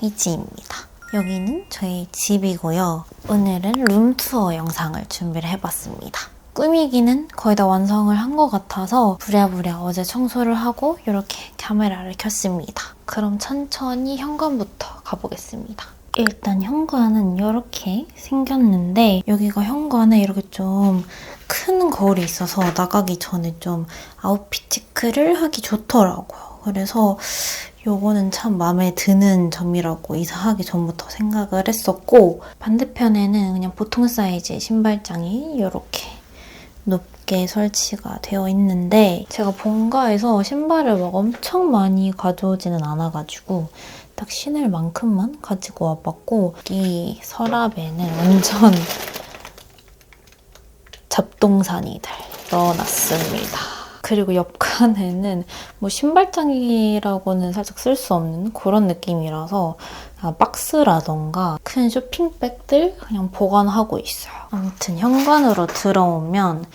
이지입니다. 여기는 저희 집이고요. 오늘은 룸투어 영상을 준비를 해봤습니다. 꾸미기는 거의 다 완성을 한 것 같아서 부랴부랴 어제 청소를 하고 이렇게 카메라를 켰습니다. 그럼 천천히 현관부터 가보겠습니다. 일단 현관은 이렇게 생겼는데 여기가 현관에 이렇게 좀 큰 거울이 있어서 나가기 전에 좀 아웃핏 체크를 하기 좋더라고요. 그래서 요거는 참 마음에 드는 점이라고 이사하기 전부터 생각을 했었고 반대편에는 그냥 보통 사이즈의 신발장이 이렇게 높게 설치가 되어 있는데 제가 본가에서 신발을 막 엄청 많이 가져오지는 않아가지고 딱 신을 만큼만 가지고 와봤고 이 서랍에는 완전 잡동사니들 넣어놨습니다. 그리고 옆 칸에는 뭐 신발장이라고는 살짝 쓸 수 없는 그런 느낌이라서 아, 박스라던가 큰 쇼핑백들 그냥 보관하고 있어요. 아무튼 현관으로 들어오면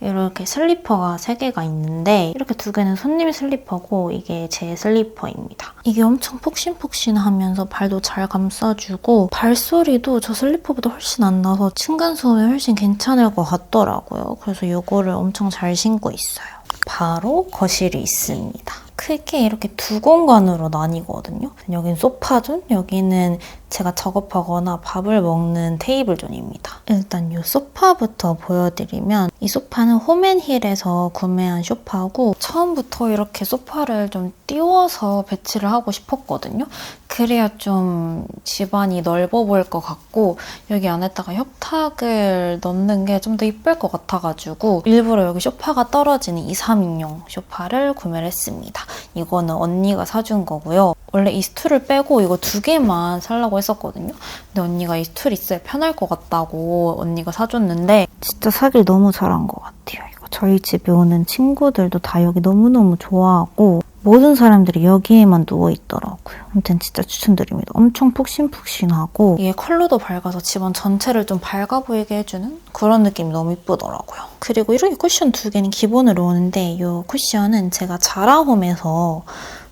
이렇게 슬리퍼가 3개가 있는데 이렇게 두 개는 손님 슬리퍼고 이게 제 슬리퍼입니다. 이게 엄청 폭신폭신하면서 발도 잘 감싸주고 발소리도 저 슬리퍼보다 훨씬 안 나서 층간소음에 훨씬 괜찮을 것 같더라고요. 그래서 이거를 엄청 잘 신고 있어요. 바로 거실이 있습니다. 크게 이렇게 두 공간으로 나뉘거든요. 여기는 소파존, 여기는 제가 작업하거나 밥을 먹는 테이블 존입니다. 일단 이 소파부터 보여드리면 이 소파는 홈앤힐에서 구매한 소파고 처음부터 이렇게 소파를 좀 띄워서 배치를 하고 싶었거든요. 그래야 좀 집안이 넓어 보일 것 같고 여기 안에다가 협탁을 넣는 게 좀 더 이쁠 것 같아가지고 일부러 여기 소파가 떨어지는 2, 3인용 소파를 구매를 했습니다. 이거는 언니가 사준 거고요. 원래 이 스툴을 빼고 이거 두 개만 살라고 했었거든요. 근데 언니가 이 스툴 있어야 편할 것 같다고 언니가 사줬는데 진짜 사길 너무 잘한 것 같아요. 이거 저희 집에 오는 친구들도 다 여기 너무너무 좋아하고 모든 사람들이 여기에만 누워있더라고요. 아무튼 진짜 추천드립니다. 엄청 푹신푹신하고 이게 컬러도 밝아서 집안 전체를 좀 밝아 보이게 해주는 그런 느낌이 너무 이쁘더라고요. 그리고 이렇게 쿠션 두 개는 기본으로 오는데 이 쿠션은 제가 자라홈에서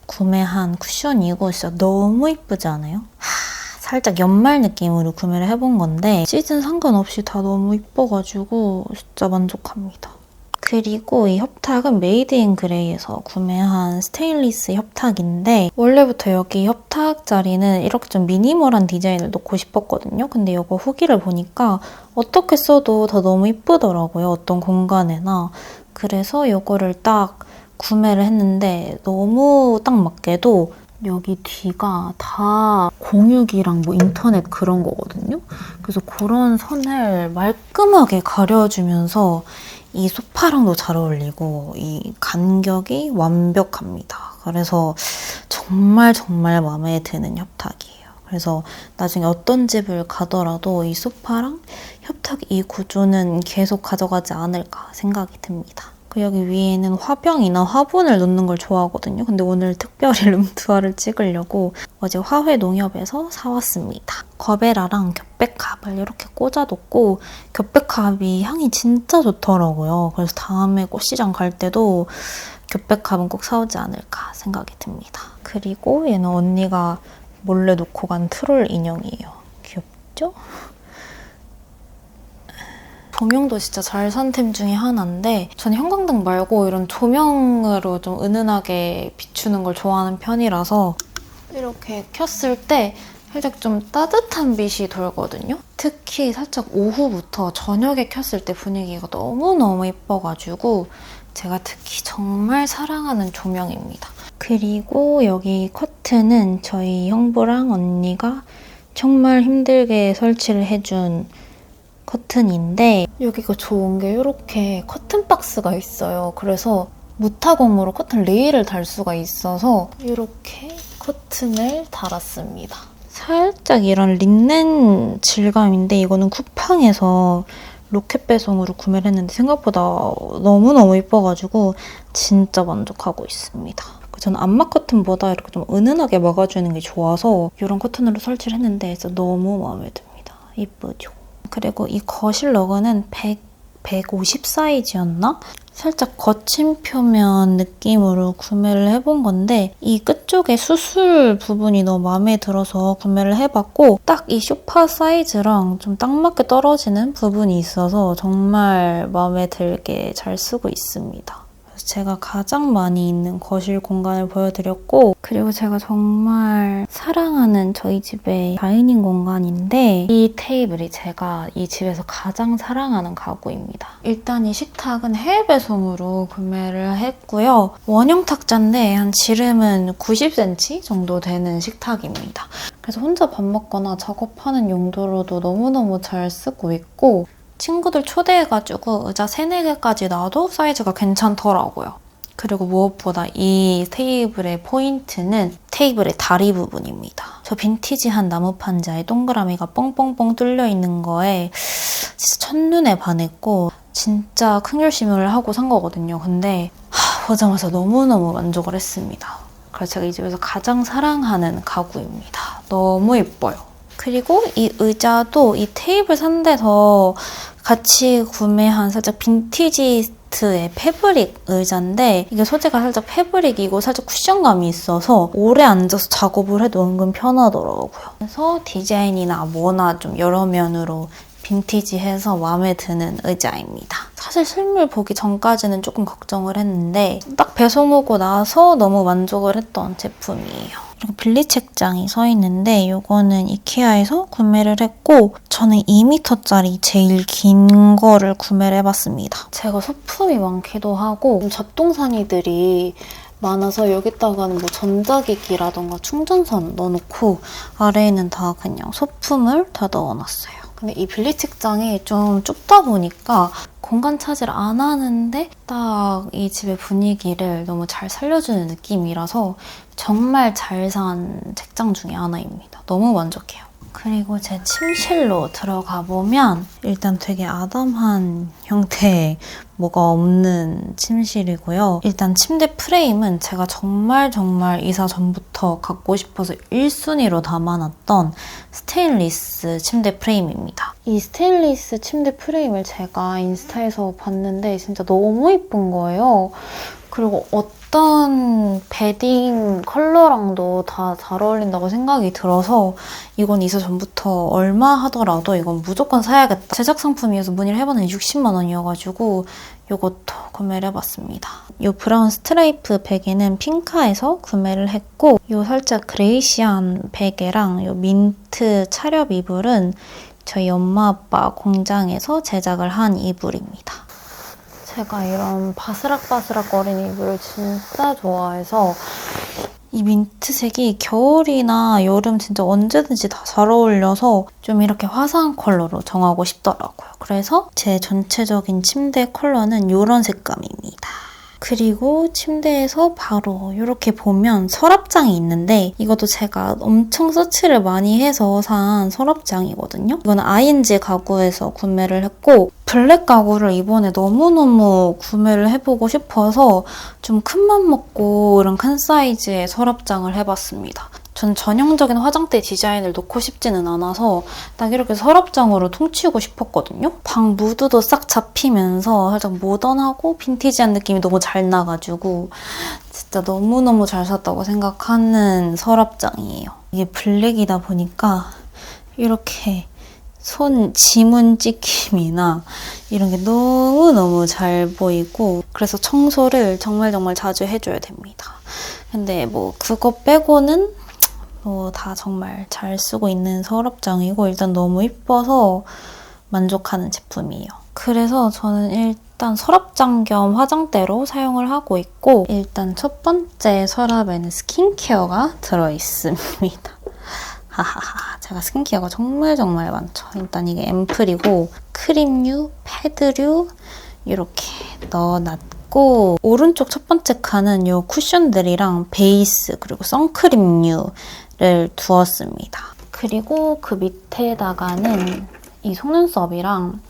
구매한 쿠션이고 진짜 너무 이쁘지 않아요? 하, 살짝 연말 느낌으로 구매를 해본 건데 시즌 상관없이 다 너무 이뻐가지고 진짜 만족합니다. 그리고 이 협탁은 메이드 인 그레이에서 구매한 스테인리스 협탁인데 원래부터 여기 협탁 자리는 이렇게 좀 미니멀한 디자인을 넣고 싶었거든요. 근데 이거 후기를 보니까 어떻게 써도 더 너무 이쁘더라고요. 어떤 공간에나. 그래서 이거를 딱 구매를 했는데 너무 딱 맞게도 여기 뒤가 다 공유기랑 뭐 인터넷 그런 거거든요. 그래서 그런 선을 말끔하게 가려주면서 이 소파랑도 잘 어울리고 이 간격이 완벽합니다. 그래서 정말 정말 마음에 드는 협탁이에요. 그래서 나중에 어떤 집을 가더라도 이 소파랑 협탁 이 구조는 계속 가져가지 않을까 생각이 듭니다. 그 여기 위에는 화병이나 화분을 놓는 걸 좋아하거든요. 근데 오늘 특별히 룸투어를 찍으려고 어제 화훼 농협에서 사왔습니다. 거베라랑 겹백합을 이렇게 꽂아뒀고 겹백합이 향이 진짜 좋더라고요. 그래서 다음에 꽃시장 갈 때도 겹백합은 꼭 사오지 않을까 생각이 듭니다. 그리고 얘는 언니가 몰래 놓고 간 트롤 인형이에요. 귀엽죠? 조명도 진짜 잘 산 템 중에 하나인데 전 형광등 말고 이런 조명으로 좀 은은하게 비추는 걸 좋아하는 편이라서 이렇게 켰을 때 살짝 좀 따뜻한 빛이 돌거든요. 특히 살짝 오후부터 저녁에 켰을 때 분위기가 너무너무 예뻐가지고 제가 특히 정말 사랑하는 조명입니다. 그리고 여기 커튼은 저희 형부랑 언니가 정말 힘들게 설치를 해준 커튼인데 여기가 좋은 게 이렇게 커튼 박스가 있어요. 그래서 무타공으로 커튼 레일을 달 수가 있어서 이렇게 커튼을 달았습니다. 살짝 이런 린넨 질감인데 이거는 쿠팡에서 로켓 배송으로 구매를 했는데 생각보다 너무너무 예뻐가지고 진짜 만족하고 있습니다. 저는 암막 커튼보다 이렇게 좀 은은하게 막아주는 게 좋아서 이런 커튼으로 설치를 했는데 진짜 너무 마음에 듭니다. 예쁘죠? 그리고 이 거실 러그는 150 사이즈였나? 살짝 거친 표면 느낌으로 구매를 해본 건데 이 끝쪽에 수술 부분이 너무 마음에 들어서 구매를 해봤고 딱 이 쇼파 사이즈랑 좀 딱 맞게 떨어지는 부분이 있어서 정말 마음에 들게 잘 쓰고 있습니다. 제가 가장 많이 있는 거실 공간을 보여드렸고 그리고 제가 정말 사랑하는 저희 집의 다이닝 공간인데 이 테이블이 제가 이 집에서 가장 사랑하는 가구입니다. 일단 이 식탁은 해외 배송으로 구매를 했고요. 원형 탁자인데 한 지름은 90cm 정도 되는 식탁입니다. 그래서 혼자 밥 먹거나 작업하는 용도로도 너무너무 잘 쓰고 있고 친구들 초대해가지고 의자 3, 4개까지 놔도 사이즈가 괜찮더라고요. 그리고 무엇보다 이 테이블의 포인트는 테이블의 다리 부분입니다. 저 빈티지한 나무 판자에 동그라미가 뻥뻥뻥 뚫려 있는 거에 진짜 첫눈에 반했고 진짜 큰 결심을 하고 산 거거든요. 근데 하, 보자마자 너무너무 만족을 했습니다. 그래서 제가 이 집에서 가장 사랑하는 가구입니다. 너무 예뻐요. 그리고 이 의자도 이 테이블 산 데서 같이 구매한 살짝 빈티지스트의 패브릭 의자인데 이게 소재가 살짝 패브릭이고 살짝 쿠션감이 있어서 오래 앉아서 작업을 해도 은근 편하더라고요. 그래서 디자인이나 뭐나 좀 여러 면으로 빈티지해서 마음에 드는 의자입니다. 사실 실물 보기 전까지는 조금 걱정을 했는데 딱 배송 오고 나서 너무 만족을 했던 제품이에요. 빌리 책장이 서 있는데 이거는 이케아에서 구매를 했고 저는 2m짜리 제일 긴 거를 구매를 해봤습니다. 제가 소품이 많기도 하고 잡동사니들이 많아서 여기다가는 뭐 전자기기라던가 충전선 넣어놓고 아래에는 다 그냥 소품을 다 넣어놨어요. 근데 이 빌리 책장이 좀 좁다 보니까 공간 차지를 안 하는데 딱 이 집의 분위기를 너무 잘 살려주는 느낌이라서 정말 잘 산 책장 중에 하나입니다. 너무 만족해요. 그리고 제 침실로 들어가 보면 일단 되게 아담한 형태의 뭐가 없는 침실이고요. 일단 침대 프레임은 제가 정말 정말 이사 전부터 갖고 싶어서 1순위로 담아놨던 스테인리스 침대 프레임입니다. 이 스테인리스 침대 프레임을 제가 인스타에서 봤는데 진짜 너무 예쁜 거예요. 그리고 어떤 베딩 컬러랑도 다 잘 어울린다고 생각이 들어서 이건 이사 전부터 얼마 하더라도 이건 무조건 사야겠다. 제작 상품이어서 문의를 해봤는데 60만 원이어가지고 이것도 구매를 해봤습니다. 이 브라운 스트라이프 베개는 핑카에서 구매를 했고 이 살짝 그레이시한 베개랑 이 민트 차렵 이불은 저희 엄마 아빠 공장에서 제작을 한 이불입니다. 제가 이런 바스락바스락 거리는 이불을 진짜 좋아해서 이 민트색이 겨울이나 여름 진짜 언제든지 다 잘 어울려서 좀 이렇게 화사한 컬러로 정하고 싶더라고요. 그래서 제 전체적인 침대 컬러는 이런 색감입니다. 그리고 침대에서 바로 이렇게 보면 서랍장이 있는데 이것도 제가 엄청 서치를 많이 해서 산 서랍장이거든요. 이거는 ING 가구에서 구매를 했고 블랙 가구를 이번에 너무너무 구매를 해보고 싶어서 좀 큰 맘 먹고 이런 큰 사이즈의 서랍장을 해봤습니다. 전 전형적인 화장대 디자인을 놓고 싶지는 않아서 딱 이렇게 서랍장으로 통치우고 싶었거든요. 방 무드도 싹 잡히면서 살짝 모던하고 빈티지한 느낌이 너무 잘 나가지고 진짜 너무너무 잘 샀다고 생각하는 서랍장이에요. 이게 블랙이다 보니까 이렇게 손 지문 찍힘이나 이런 게 너무너무 잘 보이고 그래서 청소를 정말 정말 자주 해줘야 됩니다. 근데 뭐 그거 빼고는 뭐다 정말 잘 쓰고 있는 서랍장이고 일단 너무 이뻐서 만족하는 제품이에요. 그래서 저는 일단 서랍장 겸 화장대로 사용을 하고 있고 일단 첫 번째 서랍에는 스킨케어가 들어있습니다. 하하하 제가 스킨케어가 정말 정말 많죠. 일단 이게 앰플이고 크림류, 패드류 이렇게 넣어놨고 오른쪽 첫 번째 칸은 이 쿠션들이랑 베이스 그리고 선크림류 를 두었습니다. 그리고 그 밑에다가는 이 속눈썹이랑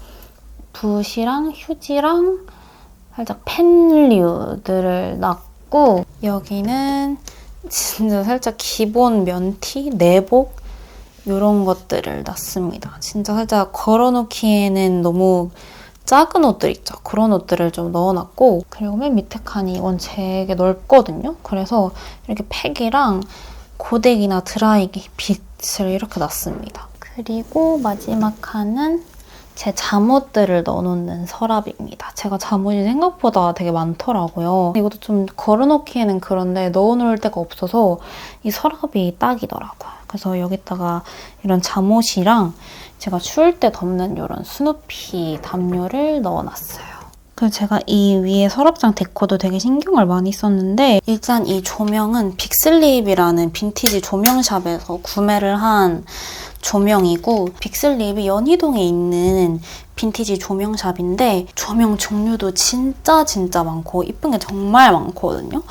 붓이랑 휴지랑 살짝 펜류들을 놨고 여기는 진짜 살짝 기본 면티, 내복 이런 것들을 놨습니다. 진짜 살짝 걸어놓기에는 너무 작은 옷들 있죠. 그런 옷들을 좀 넣어놨고 그리고 맨 밑에 칸이 되게 넓거든요. 그래서 이렇게 팩이랑 고데기나 드라이기 빛을 이렇게 놨습니다. 그리고 마지막 칸은 제 잠옷들을 넣어놓는 서랍입니다. 제가 잠옷이 생각보다 되게 많더라고요. 이것도 좀 걸어놓기에는 그런데 넣어놓을 데가 없어서 이 서랍이 딱이더라고요. 그래서 여기다가 이런 잠옷이랑 제가 추울 때 덮는 이런 스누피 담요를 넣어놨어요. 그리고 제가 이 위에 서랍장 데코도 되게 신경을 많이 썼는데 일단 이 조명은 빅슬립이라는 빈티지 조명샵에서 구매를 한 조명이고 빅슬립이 연희동에 있는 빈티지 조명샵인데 조명 종류도 진짜 진짜 많고 이쁜 게 정말 많거든요.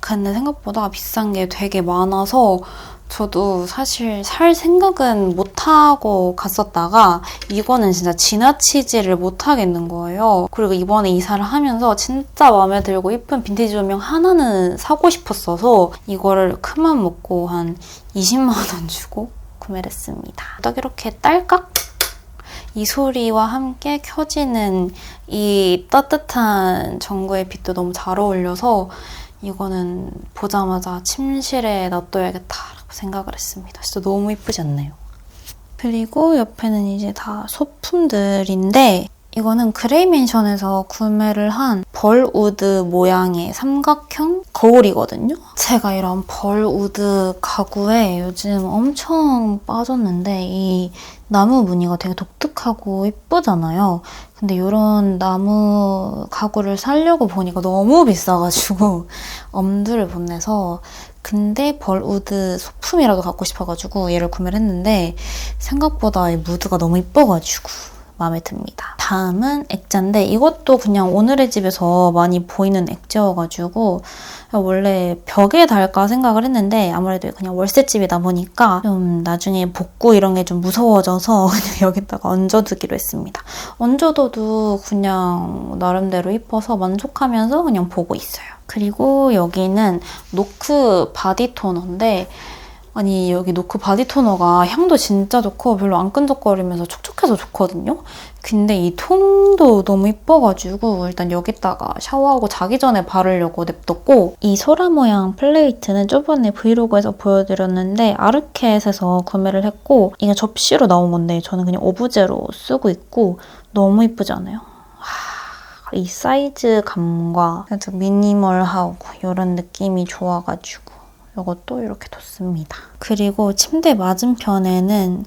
근데 생각보다 비싼 게 되게 많아서 저도 사실 살 생각은 못하고 갔었다가 이거는 진짜 지나치지를 못하겠는 거예요. 그리고 이번에 이사를 하면서 진짜 마음에 들고 예쁜 빈티지 조명 하나는 사고 싶었어서 이거를 큰맘 먹고 한 20만 원 주고 구매를 했습니다. 딱 이렇게 딸깍 이 소리와 함께 켜지는 이 따뜻한 전구의 빛도 너무 잘 어울려서 이거는 보자마자 침실에 놔둬야겠다라고 생각을 했습니다. 진짜 너무 이쁘지 않나요? 그리고 옆에는 이제 다 소품들인데 이거는 그레이맨션에서 구매를 한 벌우드 모양의 삼각형 거울이거든요. 제가 이런 벌우드 가구에 요즘 엄청 빠졌는데 이 나무 무늬가 되게 독특하고 예쁘잖아요. 근데 이런 나무 가구를 사려고 보니까 너무 비싸가지고 엄두를 못 내서 근데 벌우드 소품이라도 갖고 싶어가지고 얘를 구매를 했는데 생각보다 이 무드가 너무 예뻐가지고 마음에 듭니다. 다음은 액자인데 이것도 그냥 오늘의 집에서 많이 보이는 액자여가지고 원래 벽에 달까 생각을 했는데 아무래도 그냥 월세집이다 보니까 좀 나중에 복구 이런 게 좀 무서워져서 그냥 여기다가 얹어두기로 했습니다. 얹어둬도 그냥 나름대로 이뻐서 만족하면서 그냥 보고 있어요. 그리고 여기는 노크 바디 토너인데 아니 여기 노크 바디 토너가 향도 진짜 좋고 별로 안 끈적거리면서 촉촉해서 좋거든요. 근데 이 톤도 너무 이뻐가지고 일단 여기다가 샤워하고 자기 전에 바르려고 냅뒀고 이 소라 모양 플레이트는 저번에 브이로그에서 보여드렸는데 아르켓에서 구매를 했고 이게 접시로 나온 건데 저는 그냥 오브제로 쓰고 있고 너무 이쁘지 않아요? 이 사이즈감과 미니멀하고 이런 느낌이 좋아가지고 이것도 이렇게 뒀습니다. 그리고 침대 맞은편에는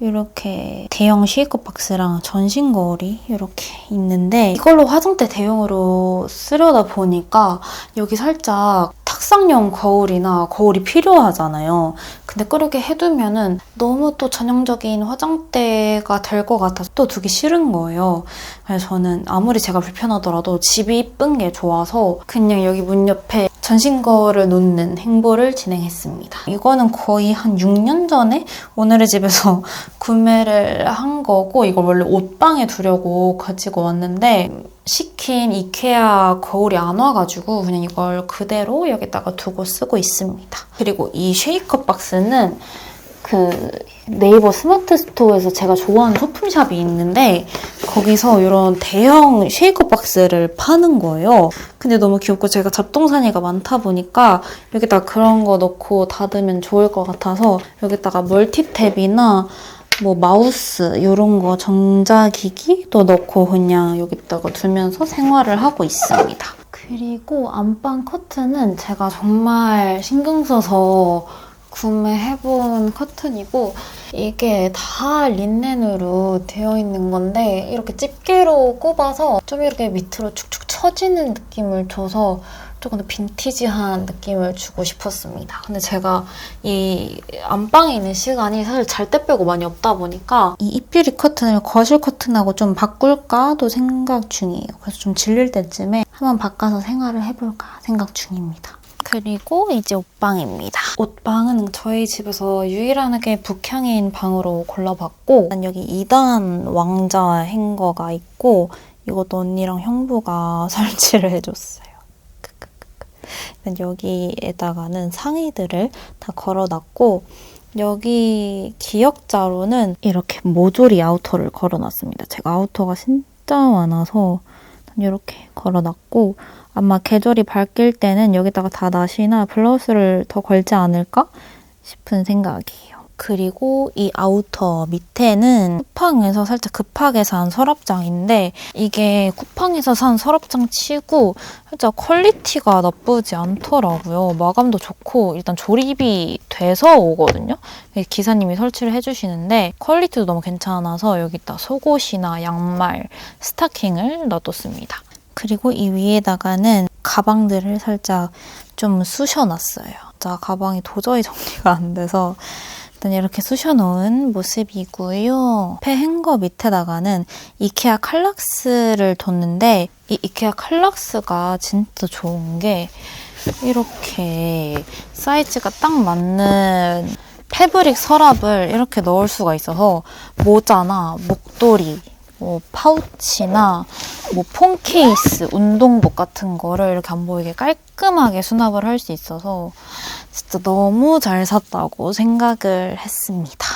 이렇게 대형 쉐이크 박스랑 전신 거울이 이렇게 있는데 이걸로 화장대 대용으로 쓰려다 보니까 여기 살짝 탁상용 거울이나 거울이 필요하잖아요. 근데 그렇게 해두면은 너무 또 전형적인 화장대가 될 것 같아서 또 두기 싫은 거예요. 그래서 저는 아무리 제가 불편하더라도 집이 이쁜 게 좋아서 그냥 여기 문 옆에 전신 거울을 놓는 행보를 진행했습니다. 이거는 거의 한 6년 전에 오늘의 집에서 구매를 한 거고 이걸 원래 옷방에 두려고 가지고 왔는데 시킨 이케아 거울이 안 와가지고 그냥 이걸 그대로 여기다가 두고 쓰고 있습니다. 그리고 이 쉐이커 박스는 그 네이버 스마트 스토어에서 제가 좋아하는 소품샵이 있는데 거기서 이런 대형 쉐이커 박스를 파는 거예요. 근데 너무 귀엽고 제가 잡동사니가 많다 보니까 여기다 그런 거 넣고 닫으면 좋을 것 같아서 여기다가 멀티탭이나 뭐 마우스 이런 거 전자기기도 넣고 그냥 여기다가 두면서 생활을 하고 있습니다. 그리고 안방 커튼은 제가 정말 신경 써서 구매해본 커튼이고 이게 다 린넨으로 되어 있는 건데 이렇게 집게로 꼽아서 좀 이렇게 밑으로 축축 처지는 느낌을 줘서 조금 더 빈티지한 느낌을 주고 싶었습니다. 근데 제가 이 안방에 있는 시간이 사실 잘 때 빼고 많이 없다 보니까 이 입뷰리 커튼을 거실 커튼하고 좀 바꿀까도 생각 중이에요. 그래서 좀 질릴 때쯤에 한번 바꿔서 생활을 해볼까 생각 중입니다. 그리고 이제 옷방입니다. 옷방은 저희 집에서 유일하게 북향인 방으로 골라봤고 여기 2단 왕자 행거가 있고 이것도 언니랑 형부가 설치를 해줬어요. 여기에다가는 상의들을 다 걸어놨고 여기 기역자로는 이렇게 모조리 아우터를 걸어놨습니다. 제가 아우터가 진짜 많아서 이렇게 걸어놨고 아마 계절이 바뀔 때는 여기다가 다 나시나 블라우스를 더 걸지 않을까 싶은 생각이에요. 그리고 이 아우터 밑에는 쿠팡에서 살짝 급하게 산 서랍장인데 이게 쿠팡에서 산 서랍장 치고 살짝 퀄리티가 나쁘지 않더라고요. 마감도 좋고 일단 조립이 돼서 오거든요. 기사님이 설치를 해주시는데 퀄리티도 너무 괜찮아서 여기다 속옷이나 양말, 스타킹을 놔뒀습니다. 그리고 이 위에다가는 가방들을 살짝 좀 쑤셔놨어요. 자, 가방이 도저히 정리가 안 돼서 일단 이렇게 쑤셔놓은 모습이고요. 폐 행거 밑에다가는 이케아 칼락스를 뒀는데 이 이케아 칼락스가 진짜 좋은 게 이렇게 사이즈가 딱 맞는 패브릭 서랍을 이렇게 넣을 수가 있어서 모자나 목도리 뭐 파우치나 뭐 폰 케이스, 운동복 같은 거를 이렇게 안 보이게 깔끔하게 수납을 할 수 있어서 진짜 너무 잘 샀다고 생각을 했습니다.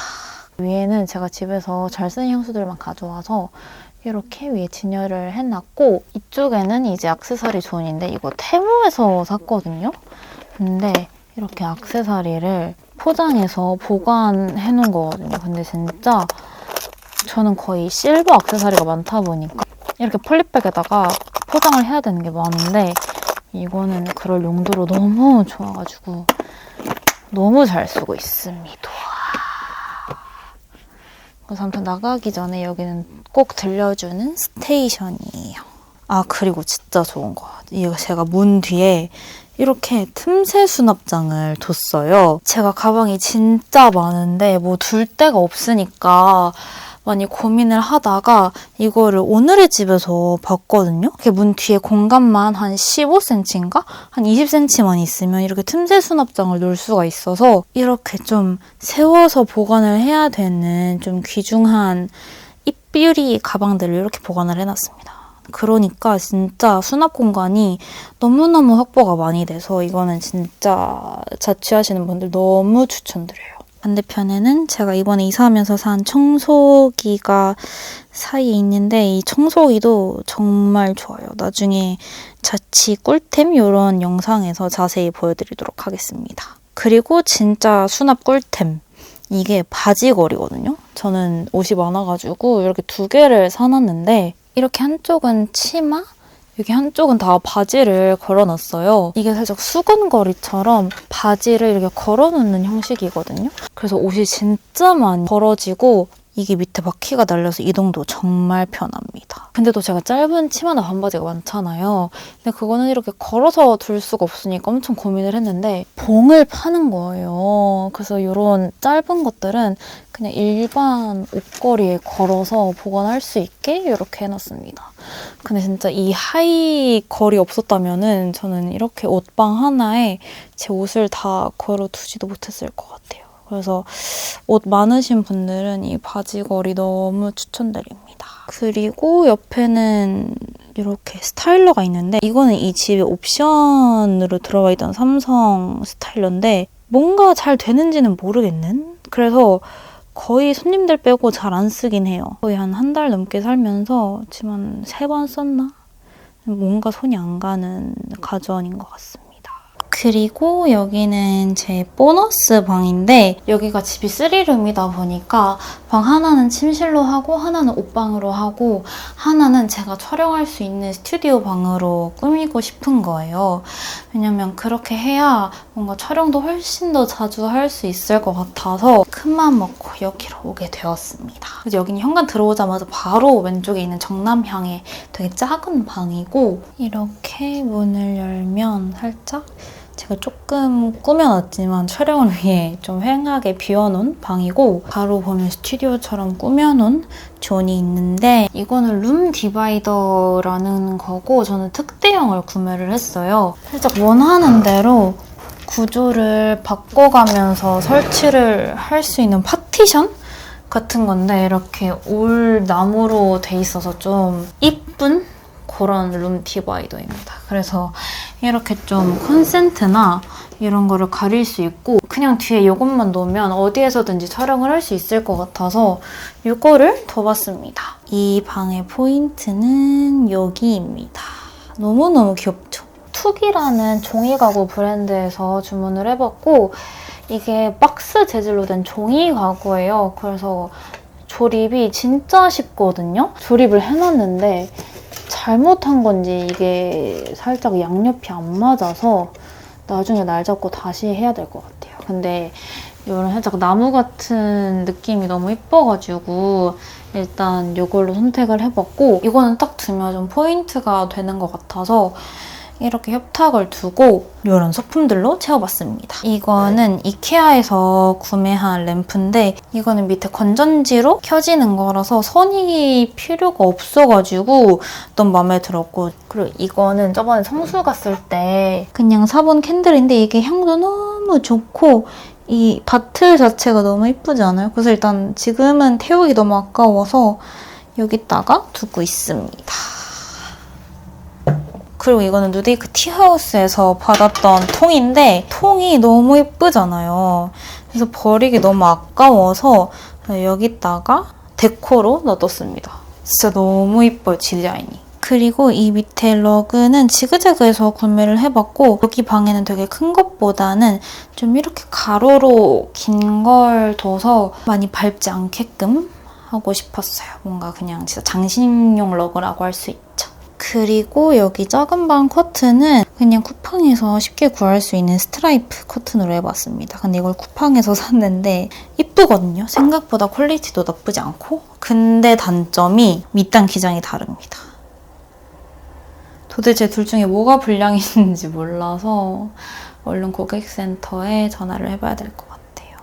위에는 제가 집에서 잘 쓰는 향수들만 가져와서 이렇게 위에 진열을 해놨고 이쪽에는 이제 액세서리 존인데 이거 테무에서 샀거든요. 근데 이렇게 액세서리를 포장해서 보관해 놓은 거거든요. 근데 진짜 저는 거의 실버 액세서리가 많다 보니까 이렇게 폴리백에다가 포장을 해야 되는 게 많은데 이거는 그럴 용도로 너무 좋아가지고 너무 잘 쓰고 있습니다. 그래서 아무튼 나가기 전에 여기는 꼭 들려주는 스테이션이에요. 아 그리고 진짜 좋은 거 이거 제가 문 뒤에 이렇게 틈새 수납장을 뒀어요. 제가 가방이 진짜 많은데 뭐 둘 데가 없으니까 많이 고민을 하다가 이거를 오늘의 집에서 봤거든요. 문 뒤에 공간만 한 15cm인가? 한 20cm만 있으면 이렇게 틈새 수납장을 놓을 수가 있어서 이렇게 좀 세워서 보관을 해야 되는 좀 귀중한 입뷰리 가방들을 이렇게 보관을 해놨습니다. 그러니까 진짜 수납 공간이 너무너무 확보가 많이 돼서 이거는 진짜 자취하시는 분들 너무 추천드려요. 반대편에는 제가 이번에 이사하면서 산 청소기가 사이에 있는데 이 청소기도 정말 좋아요. 나중에 자취 꿀템 이런 영상에서 자세히 보여드리도록 하겠습니다. 그리고 진짜 수납 꿀템. 이게 바지걸이거든요. 저는 옷이 많아가지고 이렇게 두 개를 사놨는데 이렇게 한쪽은 치마, 여기 한쪽은 다 바지를 걸어놨어요. 이게 살짝 수건거리처럼 바지를 이렇게 걸어놓는 형식이거든요. 그래서 옷이 진짜 많이 벌어지고 이게 밑에 바퀴가 달려서 이동도 정말 편합니다. 근데도 제가 짧은 치마나 반바지가 많잖아요. 근데 그거는 이렇게 걸어서 둘 수가 없으니까 엄청 고민을 했는데 봉을 파는 거예요. 그래서 이런 짧은 것들은 그냥 일반 옷걸이에 걸어서 보관할 수 있게 이렇게 해놨습니다. 근데 진짜 이 하이 걸이 없었다면은 저는 이렇게 옷방 하나에 제 옷을 다 걸어두지도 못했을 것 같아요. 그래서 옷 많으신 분들은 이 바지걸이 너무 추천드립니다. 그리고 옆에는 이렇게 스타일러가 있는데 이거는 이 집에 옵션으로 들어가 있던 삼성 스타일러인데 뭔가 잘 되는지는 모르겠는? 그래서 거의 손님들 빼고 잘 안 쓰긴 해요. 거의 한 한 달 넘게 살면서 한세번 썼나? 뭔가 손이 안 가는 가전인 것 같습니다. 그리고 여기는 제 보너스 방인데 여기가 집이 3룸이다 보니까 방 하나는 침실로 하고 하나는 옷방으로 하고 하나는 제가 촬영할 수 있는 스튜디오 방으로 꾸미고 싶은 거예요. 왜냐면 그렇게 해야 뭔가 촬영도 훨씬 더 자주 할 수 있을 것 같아서 큰 맘 먹고 여기로 오게 되었습니다. 그래서 여기는 현관 들어오자마자 바로 왼쪽에 있는 정남향의 되게 작은 방이고 이렇게 문을 열면 살짝 제가 조금 꾸며놨지만 촬영을 위해 좀 휑하게 비워놓은 방이고 바로 보면 스튜디오처럼 꾸며놓은 존이 있는데 이거는 룸 디바이더라는 거고 저는 특대형을 구매를 했어요. 살짝 원하는 대로 구조를 바꿔가면서 설치를 할 수 있는 파티션? 같은 건데 이렇게 올 나무로 돼 있어서 좀 이쁜 그런 룸 디바이더입니다. 그래서 이렇게 좀 콘센트나 이런 거를 가릴 수 있고 그냥 뒤에 이것만 놓으면 어디에서든지 촬영을 할 수 있을 것 같아서 이거를 둬봤습니다. 이 방의 포인트는 여기입니다. 너무너무 귀엽죠? 툭이라는 종이 가구 브랜드에서 주문을 해봤고 이게 박스 재질로 된 종이 가구예요. 그래서 조립이 진짜 쉽거든요. 조립을 해놨는데 잘못한 건지 이게 살짝 양옆이 안 맞아서 나중에 날 잡고 다시 해야 될 것 같아요. 근데 이런 살짝 나무 같은 느낌이 너무 예뻐가지고 일단 이걸로 선택을 해봤고 이거는 딱 두면 좀 포인트가 되는 것 같아서 이렇게 협탁을 두고 이런 소품들로 채워봤습니다. 이거는 이케아에서 구매한 램프인데 이거는 밑에 건전지로 켜지는 거라서 선이 필요가 없어가지고 너무 마음에 들었고 그리고 이거는 저번에 성수 갔을 때 그냥 사본 캔들인데 이게 향도 너무 좋고 이 바틀 자체가 너무 이쁘지 않아요? 그래서 일단 지금은 태우기 너무 아까워서 여기다가 두고 있습니다. 그리고 이거는 누데이크 티하우스에서 받았던 통인데 통이 너무 예쁘잖아요. 그래서 버리기 너무 아까워서 여기다가 데코로 놔뒀습니다. 진짜 너무 예뻐요, 디자인이. 그리고 이 밑에 러그는 지그재그에서 구매를 해봤고 여기 방에는 되게 큰 것보다는 좀 이렇게 가로로 긴 걸 둬서 많이 밟지 않게끔 하고 싶었어요. 뭔가 그냥 진짜 장식용 러그라고 할 수 있죠. 그리고 여기 작은 방 커튼은 그냥 쿠팡에서 쉽게 구할 수 있는 스트라이프 커튼으로 해봤습니다. 근데 이걸 쿠팡에서 샀는데 이쁘거든요. 생각보다 퀄리티도 나쁘지 않고 근데 단점이 밑단 기장이 다릅니다. 도대체 둘 중에 뭐가 불량이 있는지 몰라서 얼른 고객센터에 전화를 해봐야 될 것 같아요.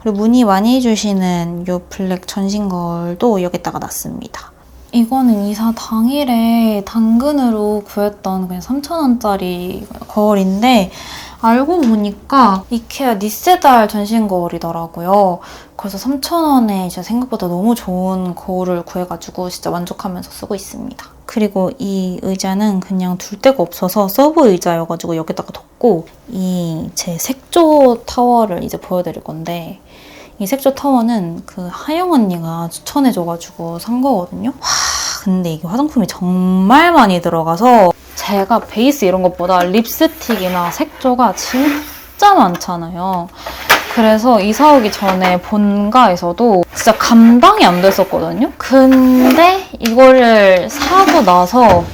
그리고 문의 많이 해주시는 이 블랙 전신 걸도 여기다가 놨습니다. 이거는 이사 당일에 당근으로 구했던 그냥 3,000원짜리 거울인데 알고 보니까 이케아 니세달 전신 거울이더라고요. 그래서 3,000원에 진짜 생각보다 너무 좋은 거울을 구해가지고 진짜 만족하면서 쓰고 있습니다. 그리고 이 의자는 그냥 둘 데가 없어서 서브 의자여가지고 여기다가 뒀고 이 제 색조 타워를 이제 보여드릴 건데 이 색조 타워는 그 하영 언니가 추천해줘가지고 산 거거든요. 와 근데 이게 화장품이 정말 많이 들어가서 제가 베이스 이런 것보다 립스틱이나 색조가 진짜 많잖아요. 그래서 이사 오기 전에 본가에서도 진짜 감당이 안 됐었거든요. 근데 이거를 사고 나서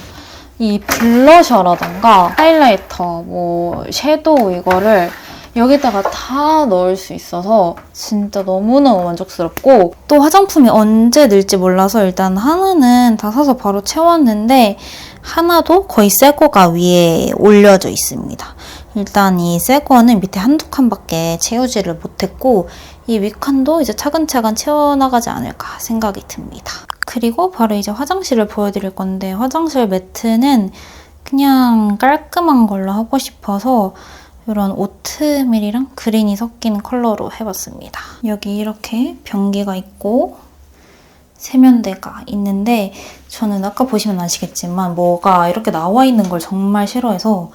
이 블러셔라던가 하이라이터, 뭐 섀도우 이거를 여기다가 다 넣을 수 있어서 진짜 너무너무 만족스럽고 또 화장품이 언제 늘지 몰라서 일단 하나는 다 사서 바로 채웠는데 하나도 거의 새 거가 위에 올려져 있습니다. 일단 이 새 거는 밑에 한두 칸밖에 채우지를 못했고 이 윗칸도 이제 차근차근 채워나가지 않을까 생각이 듭니다. 그리고 바로 이제 화장실을 보여드릴 건데 화장실 매트는 그냥 깔끔한 걸로 하고 싶어서 이런 오트밀이랑 그린이 섞인 컬러로 해봤습니다. 여기 이렇게 변기가 있고 세면대가 있는데 저는 아까 보시면 아시겠지만 뭐가 이렇게 나와 있는 걸 정말 싫어해서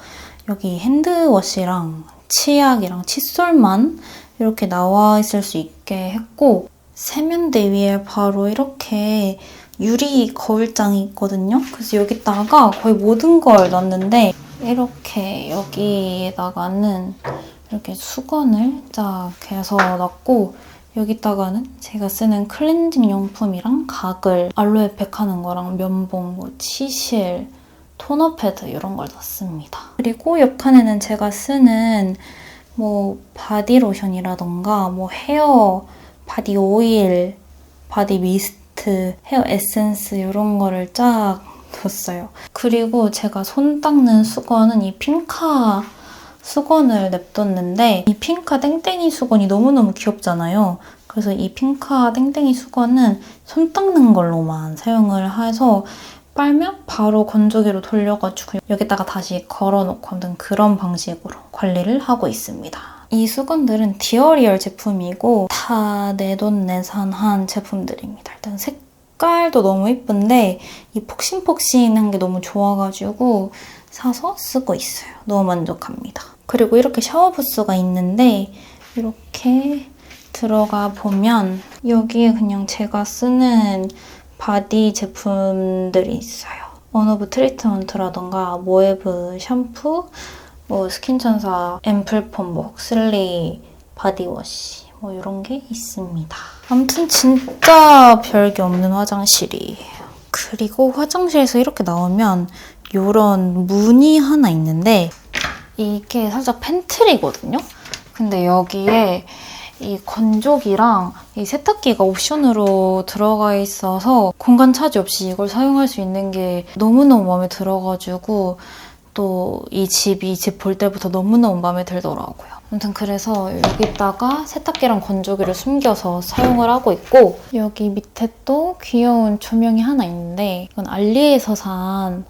여기 핸드워시랑 치약이랑 칫솔만 이렇게 나와 있을 수 있게 했고 세면대 위에 바로 이렇게 유리 거울장이 있거든요. 그래서 여기다가 거의 모든 걸 넣었는데 이렇게 여기에다가는 이렇게 수건을 쫙 해서 놨고 여기다가는 제가 쓰는 클렌징 용품이랑 가글, 알로에팩 하는 거랑 면봉, 뭐 치실, 토너 패드 이런 걸 놨습니다. 그리고 옆칸에는 제가 쓰는 뭐 바디로션이라던가 뭐 헤어 바디 오일, 바디 미스트, 헤어 에센스 이런 거를 쫙 뒀어요. 그리고 제가 손 닦는 수건은 이 핑카 수건을 냅뒀는데 이 핑카 땡땡이 수건이 너무너무 귀엽잖아요. 그래서 이 핑카 땡땡이 수건은 손 닦는 걸로만 사용을 해서 빨면 바로 건조기로 돌려가지고 여기다가 다시 걸어놓고 아무튼 그런 방식으로 관리를 하고 있습니다. 이 수건들은 디어리얼 제품이고 다 내돈내산한 제품들입니다. 일단 색 깔도 너무 예쁜데 이 폭신폭신한 게 너무 좋아가지고 사서 쓰고 있어요. 너무 만족합니다. 그리고 이렇게 샤워 부스가 있는데 이렇게 들어가 보면 여기에 그냥 제가 쓰는 바디 제품들이 있어요. 원오브 트리트먼트라던가 모에브 샴푸, 뭐 스킨천사 앰플 폼, 뭐 헉슬리 바디워시 뭐 이런 게 있습니다. 아무튼 진짜 별게 없는 화장실이에요. 그리고 화장실에서 이렇게 나오면 이런 문이 하나 있는데 이게 살짝 팬트리거든요. 근데 여기에 이 건조기랑 이 세탁기가 옵션으로 들어가 있어서 공간 차지 없이 이걸 사용할 수 있는 게 너무너무 마음에 들어가지고 또 이 집이 집 볼 때부터 너무너무 마음에 들더라고요. 아무튼 그래서 여기다가 세탁기랑 건조기를 숨겨서 사용을 하고 있고 여기 밑에 또 귀여운 조명이 하나 있는데 이건 알리에서 산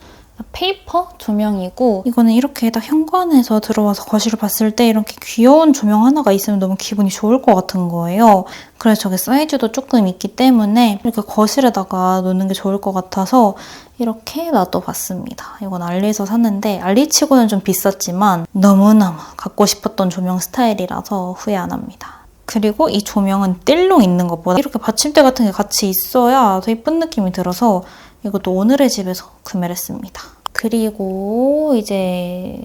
페이퍼 조명이고 이거는 이렇게 딱 현관에서 들어와서 거실을 봤을 때 이렇게 귀여운 조명 하나가 있으면 너무 기분이 좋을 것 같은 거예요. 그래서 저게 사이즈도 조금 있기 때문에 이렇게 거실에다가 놓는 게 좋을 것 같아서 이렇게 놔둬봤습니다. 이건 알리에서 샀는데 알리치고는 좀 비쌌지만 너무너무 갖고 싶었던 조명 스타일이라서 후회 안 합니다. 그리고 이 조명은 띨롱 있는 것보다 이렇게 받침대 같은 게 같이 있어야 더 예쁜 느낌이 들어서 이것도 오늘의 집에서 구매를 했습니다. 그리고 이제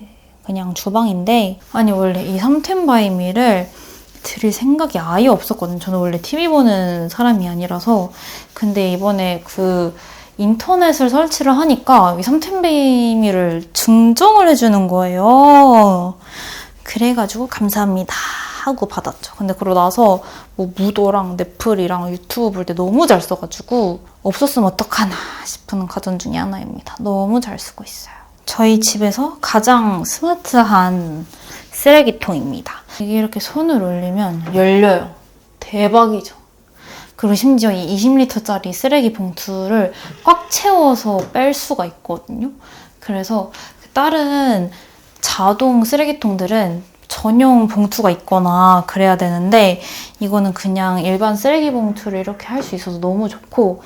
그냥 주방인데 아니 원래 이 삼텐바이미를 드릴 생각이 아예 없었거든요. 저는 원래 TV 보는 사람이 아니라서 근데 이번에 그 인터넷을 설치를 하니까 이 삼텐바이미를 증정을 해주는 거예요. 그래가지고 감사합니다 하고 받았죠. 근데 그러고 나서 뭐 무도랑 넷플이랑 유튜브 볼 때 너무 잘 써가지고 없었으면 어떡하나 싶은 가전 중에 하나입니다. 너무 잘 쓰고 있어요. 저희 집에서 가장 스마트한 쓰레기통입니다. 이게 이렇게 손을 올리면 열려요. 대박이죠. 그리고 심지어 이 20리터짜리 쓰레기 봉투를 꽉 채워서 뺄 수가 있거든요. 그래서 다른 자동 쓰레기통들은 전용 봉투가 있거나 그래야 되는데 이거는 그냥 일반 쓰레기 봉투를 이렇게 할 수 있어서 너무 좋고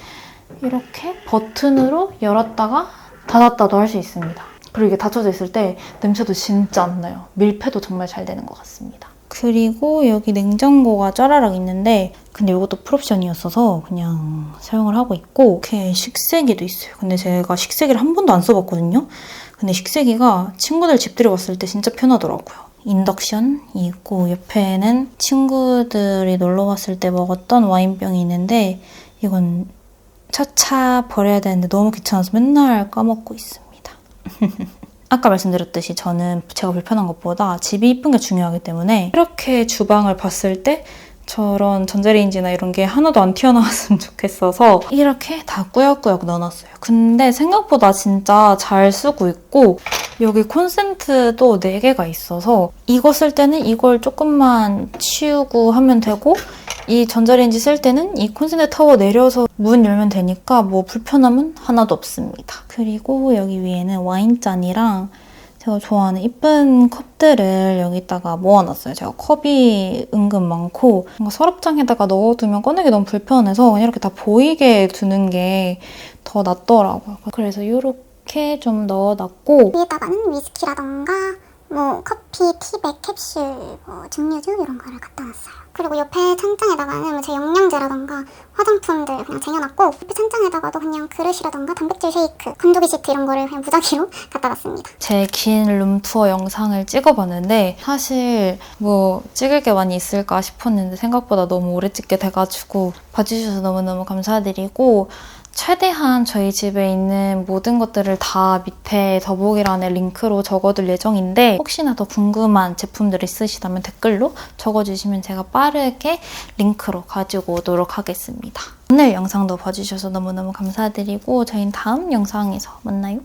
이렇게 버튼으로 열었다가 닫았다도 할 수 있습니다. 그리고 이게 닫혀져 있을 때 냄새도 진짜 안 나요. 밀폐도 정말 잘 되는 것 같습니다. 그리고 여기 냉장고가 짜라락 있는데 근데 이것도 풀옵션이었어서 그냥 사용을 하고 있고 이렇게 식세기도 있어요. 근데 제가 식세기를 한 번도 안 써봤거든요. 근데 식세기가 친구들 집 들여왔을 때 진짜 편하더라고요. 인덕션이 있고 옆에는 친구들이 놀러 왔을 때 먹었던 와인병이 있는데 이건 차차 버려야 되는데 너무 귀찮아서 맨날 까먹고 있습니다. 아까 말씀드렸듯이 저는 제가 불편한 것보다 집이 이쁜 게 중요하기 때문에 이렇게 주방을 봤을 때 저런 전자레인지나 이런 게 하나도 안 튀어나왔으면 좋겠어서 이렇게 다 꾸역꾸역 넣어놨어요. 근데 생각보다 진짜 잘 쓰고 있고 여기 콘센트도 4개가 있어서 이거 쓸 때는 이걸 조금만 치우고 하면 되고 이 전자레인지 쓸 때는 이 콘센트 타워 내려서 문 열면 되니까 뭐 불편함은 하나도 없습니다. 그리고 여기 위에는 와인잔이랑 제가 좋아하는 이쁜 컵들을 여기다가 모아놨어요. 제가 컵이 은근 많고 뭔가 서랍장에다가 넣어두면 꺼내기 너무 불편해서 그냥 이렇게 다 보이게 두는 게 더 낫더라고요. 그래서 이렇게 좀 넣어놨고 위에다가는 위스키라던가 뭐 커피, 티백, 캡슐, 뭐 증류주 이런 거를 갖다 놨어요. 그리고 옆에 찬장에다가는 뭐 제 영양제라던가 화장품들 그냥 쟁여놨고 옆에 찬장에다가도 그냥 그릇이라던가 단백질 쉐이크, 건조기 시트 이런 거를 그냥 무작위로 갖다 놨습니다. 제 긴 룸투어 영상을 찍어봤는데 사실 뭐 찍을 게 많이 있을까 싶었는데 생각보다 너무 오래 찍게 돼가지고 봐주셔서 너무너무 감사드리고 최대한 저희 집에 있는 모든 것들을 다 밑에 더보기란에 링크로 적어둘 예정인데 혹시나 더 궁금한 제품들 있으시다면 댓글로 적어주시면 제가 빠르게 링크로 가지고 오도록 하겠습니다. 오늘 영상도 봐주셔서 너무너무 감사드리고 저희는 다음 영상에서 만나요.